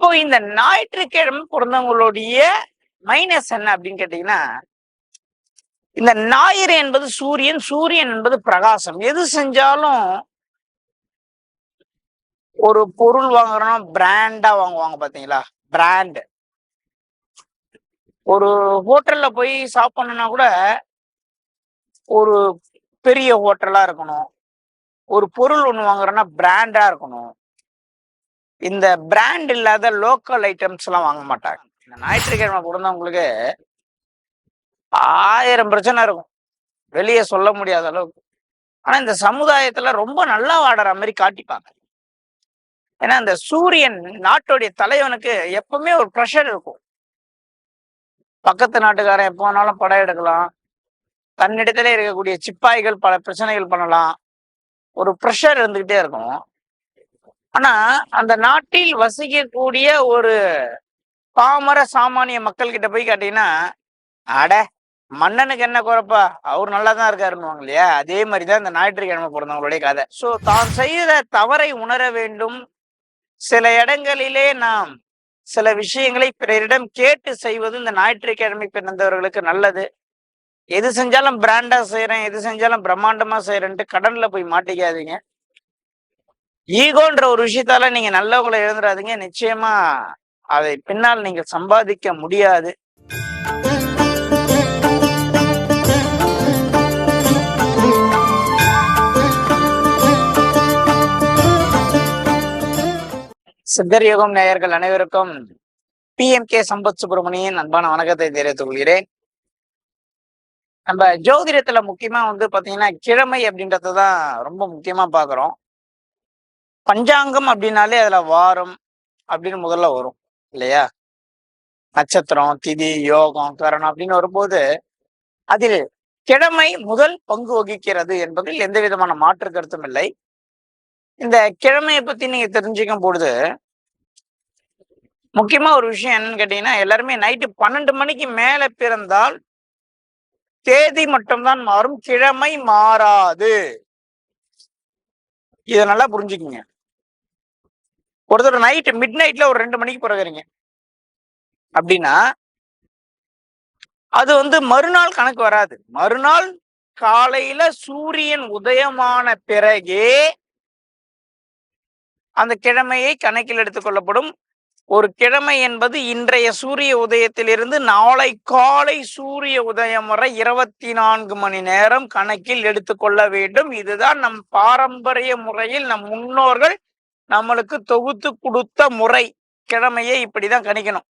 இப்போ இந்த ஞாயிற்றுக்கிழமை பிறந்தவங்களுடைய மைனஸ் என்ன அப்படின்னு கேட்டீங்கன்னா இந்த ஞாயிறு என்பது சூரியன் சூரியன் என்பது பிரகாசம். எது செஞ்சாலும் ஒரு பொருள் வாங்குறோம்னா பிராண்டா வாங்குவாங்க பாத்தீங்களா? பிராண்ட் ஒரு ஹோட்டல்ல போய் சாப்பிடணும்னா கூட ஒரு பெரிய ஹோட்டலா இருக்கணும். ஒரு பொருள் ஒன்று வாங்குறோம்னா பிராண்டா இருக்கணும். இந்த பிராண்ட் இல்லாத லோக்கல் ஐட்டம்ஸ் எல்லாம் வாங்க மாட்டாங்க. இந்த ஞாயிற்றுக்கிழமை பிறந்தவங்களுக்கு ஆயிரம் பிரச்சனை இருக்கும். வெளியே சொல்ல முடியாத அளவுக்கு. ஆனா இந்த சமுதாயத்துல ரொம்ப நல்லா வாடுற மாதிரி காட்டிப்பாங்க. ஏன்னா இந்த சூரியன் நாட்டுடைய தலைவனுக்கு எப்பவுமே ஒரு ப்ரெஷர் இருக்கும். பக்கத்து நாட்டுக்காரன் எப்போ வேணாலும் படம் எடுக்கலாம். தன்னிடத்துல இருக்கக்கூடிய சிப்பாய்கள் பல பிரச்சனைகள் பண்ணலாம். ஒரு ப்ரெஷர் இருந்துகிட்டே இருக்கும். ஆனா அந்த நாட்டில் வசிக்கக்கூடிய ஒரு பாமர சாமானிய மக்கள் கிட்ட போய் கேட்டீங்கன்னா அட மன்னனுக்கு என்ன குறைப்பா? அவர் நல்லா தான் இருக்காருன்னுவாங்க இல்லையா? அதே மாதிரிதான் இந்த ஞாயிற்றுக்கிழமை பிறந்தவங்களுடைய கதை. சோ தான் செய்த தவறை உணர வேண்டும். சில இடங்களிலே நாம் சில விஷயங்களை பிறரிடம் கேட்டு செய்வது இந்த ஞாயிற்றுக்கிழமை பிறந்தவர்களுக்கு நல்லது. எது செஞ்சாலும் பிராண்டா செய்யறேன் எது செஞ்சாலும் பிரம்மாண்டமா செய்யறேன்ட்டு கடன்ல போய் மாட்டிக்காதீங்க. ஈகோன்ற ஒரு விஷயத்தால நீங்க நல்லவங்களை எழுந்துடாதீங்க நிச்சயமா அதை பின்னால் நீங்க சம்பாதிக்க முடியாது. சித்தர் யோகம் நேயர்கள் அனைவருக்கும் பிஎம்கே சம்பத் சுப்பிரமணியன் அன்பான வணக்கத்தை தெரிவித்துக் கொள்கிறேன். நம்ம ஜோதிடத்துல முக்கியமா வந்து பாத்தீங்கன்னா கிழமை அப்படின்றத தான் ரொம்ப முக்கியமா பாக்குறோம். பஞ்சாங்கம் அப்படின்னாலே அதுல வாரம் அப்படின்னு முதல்ல வரும் இல்லையா? நட்சத்திரம் திதி யோகம் கரணம் அப்படின்னு வரும்போது அதில் கிழமை முதல் பங்கு வகிக்கிறது என்பதில் எந்த விதமான மாற்று கருத்தும் இல்லை. இந்த கிழமையை பத்தி நீங்க தெரிஞ்சுக்கும் பொழுது முக்கியமா ஒரு விஷயம் என்னன்னு கேட்டீங்கன்னா எல்லாருமே நைட்டு பன்னெண்டு மணிக்கு மேல பிறந்தால் தேதி மட்டும்தான் மாறும் கிழமை மாறாது. இதை நல்லா புரிஞ்சுக்குங்க. ஒருத்தர் நைட்டு மிட் நைட்ல ஒரு ரெண்டு மணிக்கு பிறகுறீங்க. அப்படின்னா அது வந்து மறுநாள் கணக்கு வராது. மறுநாள் காலையில சூரியன் உதயமான பிறகே அந்த கிழமையை கணக்கில் எடுத்துக்கொள்ளப்படும் ஒரு கிழமை என்பது இன்றைய சூரிய உதயத்திலிருந்து நாளை காலை சூரிய உதயம் வரை இருபத்தி நான்கு மணி நேரம் கணக்கில் எடுத்துக்கொள்ள வேண்டும். இதுதான் நம் பாரம்பரிய முறையில் நம் முன்னோர்கள் நம்மளுக்கு தொகுத்து கொடுத்த முறை கிழமையை இப்படிதான் கணிக்கணும்.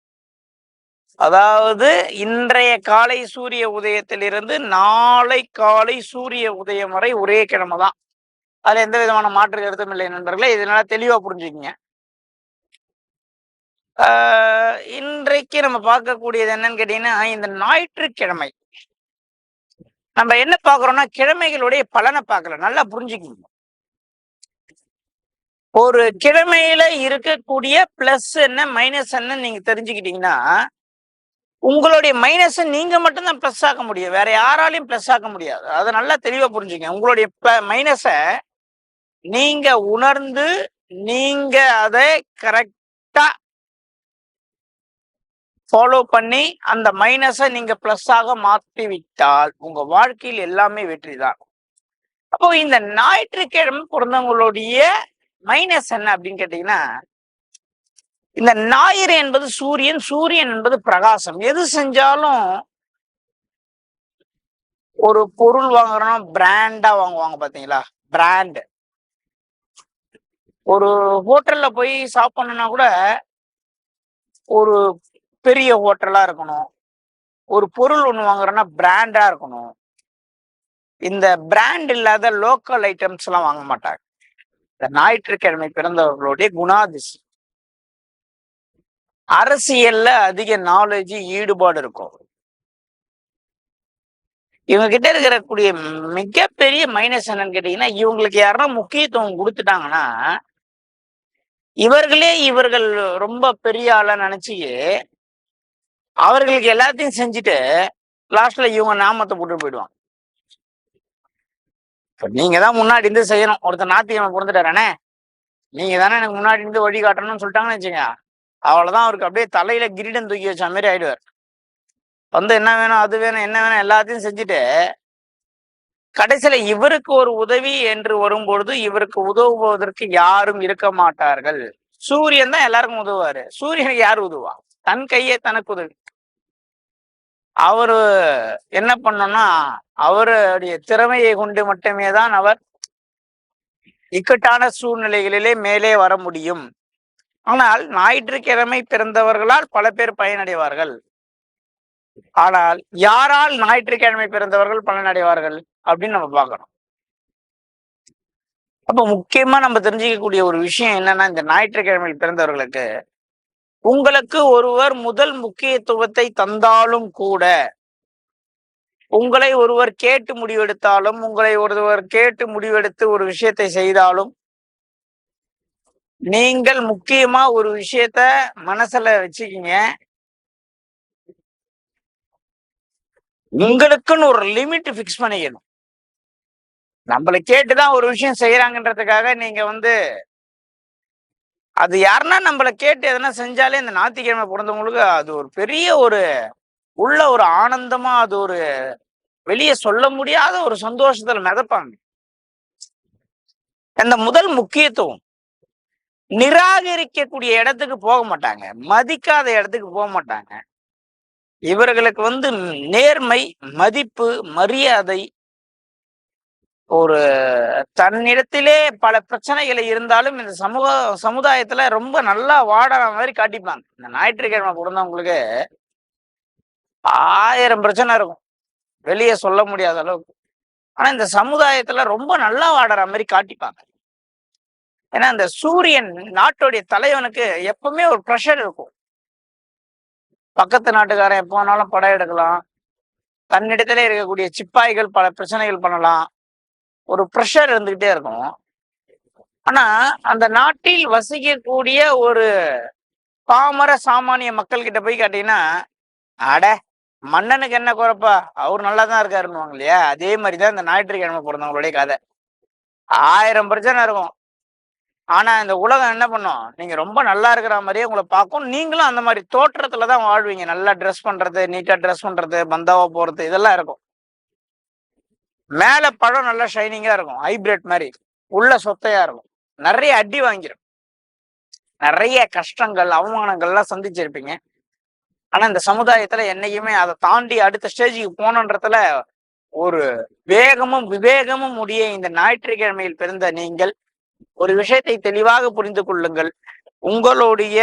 அதாவது இன்றைய காலை சூரிய உதயத்திலிருந்து நாளை காலை சூரிய உதயம் வரை ஒரே கிழமை தான். அதுல எந்த விதமான மாற்று கருத்தும் இல்லை நண்பர்களே இதனால தெளிவா புரிஞ்சுக்கிங்க. இன்றைக்கு நம்ம பார்க்கக்கூடியது என்னன்னு கேட்டீங்கன்னா இந்த ஞாயிற்றுக்கிழமை. நம்ம என்ன பார்க்கறோம்னா கிழமைகளுடைய பலனை பார்க்கல நல்லா புரிஞ்சுக்கணும் ஒரு கிழமையில இருக்கக்கூடிய பிளஸ் என்ன மைனஸ் என்ன நீங்க தெரிஞ்சுக்கிட்டீங்கன்னா உங்களுடைய மைனஸை நீங்க மட்டும்தான் பிளஸ் ஆக்க முடியும். வேற யாராலையும் பிளஸ் ஆக்க முடியாது. அதை நல்லா தெளிவா புரிஞ்சுங்க. உங்களுடைய மைனஸை நீங்க உணர்ந்து நீங்க அதை கரெக்டா ஃபாலோ பண்ணி அந்த மைனஸை நீங்க பிளஸ் ஆக மாற்றி விட்டால் உங்க வாழ்க்கையில் எல்லாமே வெற்றி தான் அப்போ இந்த ஞாயிற்றுக்கிழமை பிறந்தவங்களுடைய மைனஸ் என்ன அப்படின்னு கேட்டீங்கன்னா இந்த ஞாயிறு என்பது சூரியன் சூரியன் என்பது பிரகாசம். எது செஞ்சாலும் ஒரு பொருள் வாங்குறோம்னா பிராண்டா வாங்குவாங்க பாத்தீங்களா? பிராண்ட் ஒரு ஹோட்டல்ல போய் சாப்பிடணும்னா கூட ஒரு பெரிய ஹோட்டலா இருக்கணும். ஒரு பொருள் ஒன்று வாங்குறோம்னா பிராண்டா இருக்கணும். இந்த பிராண்ட் இல்லாத லோக்கல் ஐட்டம்ஸ் எல்லாம் வாங்க மாட்டாங்க. இந்த ஞாயிற்றுக்கிழமை பிறந்தவர்களுடைய குணாதிசயம். அரசியல்ல அதிக நாலேஜ் ஈடுபாடு இருக்கும். இவங்க கிட்ட இருக்கக்கூடிய மிகப்பெரிய மைனஸ் என்னன்னு கேட்டீங்கன்னா இவங்களுக்கு யாருன்னா முக்கியத்துவம் கொடுத்துட்டாங்கன்னா இவர்களே இவர்கள் ரொம்ப பெரிய ஆளா நினைச்சு அவர்களுக்கு எல்லாத்தையும் செஞ்சுட்டு லாஸ்ட்ல இவங்க நாமத்தை போட்டு போயிடுவாங்க. நீங்க தான் முன்னாடி இருந்து செய்யணும். ஒருத்தர் நாத்தியமை பிறந்துட்டாரே நீங்க தானே எனக்கு முன்னாடி இருந்து வழி காட்டணும்னு சொல்லிட்டாங்கன்னு வச்சுங்க. அவ்வளவுதான் அவருக்கு அப்படியே தலையில கிரீடம் தூக்கி வச்ச மாதிரி ஆயிடுவார். வந்து என்ன வேணும் அது வேணும் என்ன வேணும் எல்லாத்தையும் செஞ்சுட்டு கடைசியில இவருக்கு ஒரு உதவி என்று வரும்பொழுது இவருக்கு உதவுவதற்கு யாரும் இருக்க மாட்டார்கள். சூரியன் தான் எல்லாருக்கும் உதவுவாரு. சூரியனுக்கு யார் உதவா? தன் கையே தனக்கு உதவி. அவரு என்ன பண்ணோம்னா அவருடைய திறமையை கொண்டு மட்டுமே தான் அவர் இக்கட்டான சூழ்நிலைகளிலே மேலே வர முடியும். ஆனால் ஞாயிற்றுக்கிழமை பிறந்தவர்களால் பல பேர் பயனடைவார்கள். ஆனால் யாரால் ஞாயிற்றுக்கிழமை பிறந்தவர்கள் பலனடைவார்கள் அப்படின்னு நம்ம பார்க்கணும். அப்ப முக்கியமா நம்ம தெரிஞ்சுக்கக்கூடிய ஒரு விஷயம் என்னன்னா இந்த ஞாயிற்றுக்கிழமை பிறந்தவர்களுக்கு உங்களுக்கு ஒருவர் முதல் முக்கியத்துவத்தை தந்தாலும் கூட உங்களை ஒருவர் கேட்டு முடிவெடுத்தாலும் உங்களை ஒருவர் கேட்டு முடிவெடுத்து ஒரு விஷயத்தை செய்தாலும் நீங்கள் முக்கியமா ஒரு விஷயத்த மனசுல வச்சுக்கிங்க. உங்களுக்குன்னு ஒரு லிமிட் ஃபிக்ஸ் பண்ணிக்கணும். நம்மளை கேட்டுதான் ஒரு விஷயம் செய்யறாங்கன்றதுக்காக நீங்க வந்து அது யாருன்னா நம்மளை கேட்டு எதனா செஞ்சாலே இந்த ஞாயிற்றுக்கிழமை பிறந்தவங்களுக்கு அது ஒரு பெரிய ஒரு உள்ள ஒரு ஆனந்தமா அது ஒரு வெளியே சொல்ல முடியாத ஒரு சந்தோஷத்துல மிதப்பாங்க. அந்த முதல் முக்கியத்துவம் நிராகரிக்கக்கூடிய இடத்துக்கு போக மாட்டாங்க மதிக்காத இடத்துக்கு போக மாட்டாங்க. இவர்களுக்கு வந்து நேர்மை மதிப்பு மரியாதை ஒரு தன்னிடத்திலே பல பிரச்சனைகள் இருந்தாலும் இந்த சமூக சமுதாயத்துல ரொம்ப நல்லா வாடுற மாதிரி காட்டிப்பாங்க. இந்த ஞாயிற்றுக்கிழமை பிறந்தவங்களுக்கு ஆயிரம் பிரச்சனை இருக்கும். வெளியே சொல்ல முடியாத அளவுக்கு. ஆனா இந்த சமுதாயத்துல ரொம்ப நல்லா வாடுற மாதிரி காட்டிப்பாங்க. ஏன்னா இந்த சூரியன் நாட்டுடைய தலைவனுக்கு எப்பவுமே ஒரு ப்ரெஷர் இருக்கும். பக்கத்து நாட்டுக்காரன் எப்போ வேணாலும் படம் எடுக்கலாம். தன்னிடத்திலே இருக்கக்கூடிய சிப்பாய்கள் பல பிரச்சனைகள் பண்ணலாம். ஒரு ப்ரெஷர் இருந்துகிட்டே இருக்கும். ஆனா அந்த நாட்டில் வசிக்கக்கூடிய ஒரு பாமர சாமானிய மக்கள் கிட்ட போய் கேட்டீங்கன்னா அட மன்னனுக்கு என்ன குறைப்பா? அவர் நல்லா தான் இருக்காருன்னு இல்லையா? அதே மாதிரிதான் இந்த ஞாயிற்றுக்கிழமை பிறந்தவங்களுடைய கதை. ஆயிரம் பிரச்சனை இருக்கும். ஆனா இந்த உலகம் என்ன பண்ணும்? நீங்க ரொம்ப நல்லா இருக்கிற மாதிரியே உங்களை பார்க்கும். நீங்களும் அந்த மாதிரி தோற்றத்துல தான் வாழ்வீங்க. நல்லா ட்ரெஸ் பண்றது நீட்டா ட்ரெஸ் பண்றது பந்தாவா போறது இதெல்லாம் இருக்கும். மேல பழம் நல்லா ஷைனிங்கா இருக்கும். ஹைபிரிட் மாதிரி. உள்ள சொத்தையா இருக்கும். நிறைய அடி வாங்கிரும். நிறைய கஷ்டங்கள் அவமானங்கள்லாம் சந்திச்சிருப்பீங்க. ஆனா இந்த சமுதாயத்துல என்னைக்குமே அதை தாண்டி அடுத்த ஸ்டேஜுக்கு போனன்றதுல ஒரு வேகமும் விவேகமும் உடைய இந்த ஞாயிற்றுக்கிழமையில் பிறந்த நீங்கள் ஒரு விஷயத்தை தெளிவாக புரிந்து கொள்ளுங்கள். உங்களுடைய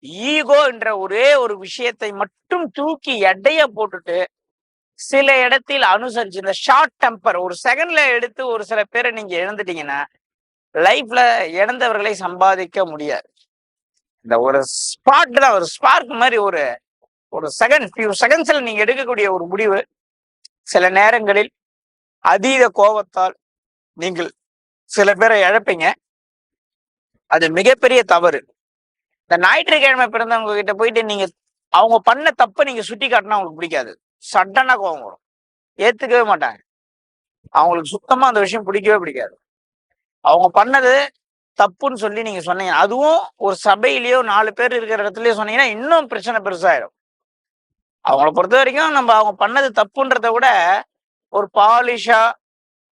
ஈகோ என்ற ஒரே ஒரு விஷயத்தை மட்டும் தூக்கி எடைய போட்டுட்டு சில இடத்தில் அனுசரிச்சு இந்த ஷார்ட் டெம்பர் ஒரு செகண்ட்ல எடுத்து ஒரு சில பேரை நீங்க இழந்துட்டீங்கன்னா லைஃப்ல இழந்தவர்களை சம்பாதிக்க முடியாது. இந்த ஒரு ஸ்பாட் தான் ஒரு ஸ்பார்க் மாதிரி ஒரு ஒரு செகண்ட் ஃபியூ செகண்ட்ஸ்ல நீங்க எடுக்கக்கூடிய ஒரு முடிவு சில நேரங்களில் அதீத கோபத்தால் நீங்கள் சில பேரை இழப்பீங்க. அது மிகப்பெரிய தவறு. இந்த ஞாயிற்றுக்கிழமை பிறந்தவங்க கிட்ட போயிட்டு நீங்க அவங்க பண்ண தப்பை நீங்க சுட்டி காட்டினா அவங்களுக்கு பிடிக்காது. சடனாக கோபம் வரும். ஏற்றுக்கவே மாட்டாங்க. அவங்களுக்கு சுத்தமாக அந்த விஷயம் பிடிக்கவே பிடிக்காது. அவங்க பண்ணது தப்புன்னு சொல்லி நீங்கள் சொன்னீங்க. அதுவும் ஒரு சபையிலேயோ நாலு பேர் இருக்கிற இடத்துலயோ சொன்னீங்கன்னா இன்னும் பிரச்சனை பெருசாயிடும் அவங்கள பொறுத்த வரைக்கும் நம்ம அவங்க பண்ணது தப்புன்றத விட ஒரு பாலிஷா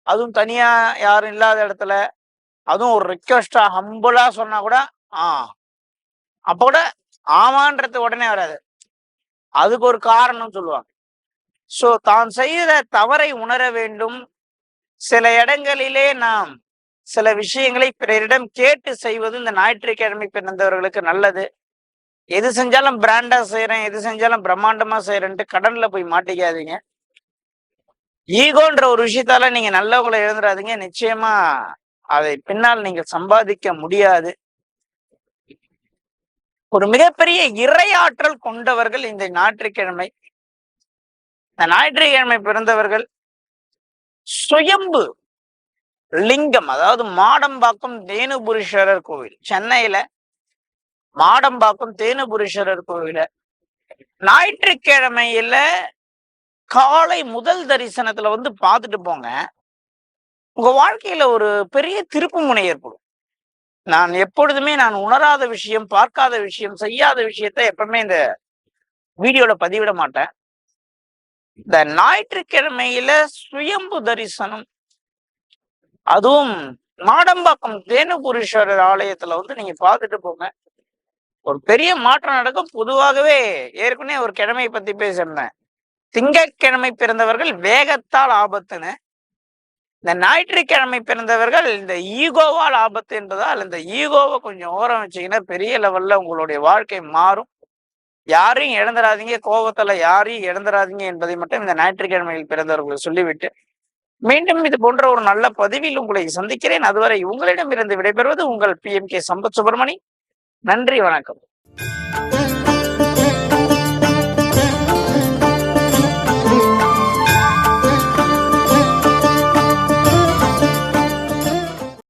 அதுவும் தனியா யாரும் இல்லாத இடத்துல அதுவும் ஒரு ரிக்வஸ்டா ஹம்புலா சொன்னா கூட ஆ. அப்ப கூட ஆமான்றது உடனே வராது. அதுக்கு ஒரு காரணம் சொல்லுவாங்க. சோ தான் செய்த தவறை உணர வேண்டும். சில இடங்களிலே நாம் சில விஷயங்களை பிறரிடம் கேட்டு செய்வது இந்த ஞாயிற்றுக்கிழமை பிறந்தவர்களுக்கு நல்லது. எது செஞ்சாலும் பிராண்டா செய்யறேன் எது செஞ்சாலும் பிரம்மாண்டமா செய்யறேன்ட்டு கடன்ல போய் மாட்டிக்காதீங்க. ஈகோன்ற ஒரு விஷயத்தால நீங்க நல்லவங்களை எழுந்துடாதீங்க நிச்சயமா அதை பின்னால் நீங்க சம்பாதிக்க முடியாது. ஒரு மிகப்பெரிய இறையாற்றல் கொண்டவர்கள் இந்த ஞாயிற்றுக்கிழமை. இந்த ஞாயிற்றுக்கிழமை பிறந்தவர்கள் சுயம்பு லிங்கம் அதாவது மாடம்பாக்கம் தேனுபுரீஸ்வரர் கோவில். சென்னையில மாடம்பாக்கம் தேனுபுரீஸ்வரர் கோவில ஞாயிற்றுக்கிழமையில காலை முதல் தரிசனத்துல வந்து பார்த்துட்டு போங்க. உங்க வாழ்க்கையில ஒரு பெரிய திருப்பு முனை ஏற்படும். நான் எப்பொழுதுமே நான் உணராத விஷயம் பார்க்காத விஷயம் செய்யாத விஷயத்தை எப்பவுமே இந்த வீடியோல பதிவிட மாட்டேன். இந்த ஞாயிற்றுக்கிழமையில சுயம்பு தரிசனம். அதுவும் மாடம்பாக்கம் தேனுபுரீஸ்வரர் ஆலயத்துல வந்து நீங்க பார்த்துட்டு போங்க. ஒரு பெரிய மாற்றம் நடக்கும். பொதுவாகவே ஏற்கனவே ஒரு கிழமையை பத்தி பேசியிருந்தேன். திங்கட்கிழமை பிறந்தவர்கள் வேகத்தால் ஆபத்துன்னு. இந்த ஞாயிற்றுக்கிழமை பிறந்தவர்கள் இந்த ஈகோவால் ஆபத்து என்பதால் இந்த ஈகோவை கொஞ்சம் ஓரம் வச்சீங்கன்னா பெரிய லெவல்ல உங்களுடைய வாழ்க்கை மாறும். யாரையும் இழந்துடாதீங்க கோபத்துல யாரையும் இழந்துடாதீங்க என்பதை மட்டும் இந்த ஞாயிற்றுக்கிழமையில் பிறந்தவர்களுக்கு சொல்லிவிட்டு மீண்டும் இது போன்ற ஒரு நல்ல பதிவில் உங்களை சந்திக்கிறேன். அதுவரை உங்களிடமிருந்து விடைபெறுவது உங்கள் P M K Sampath Subramani. நன்றி வணக்கம்.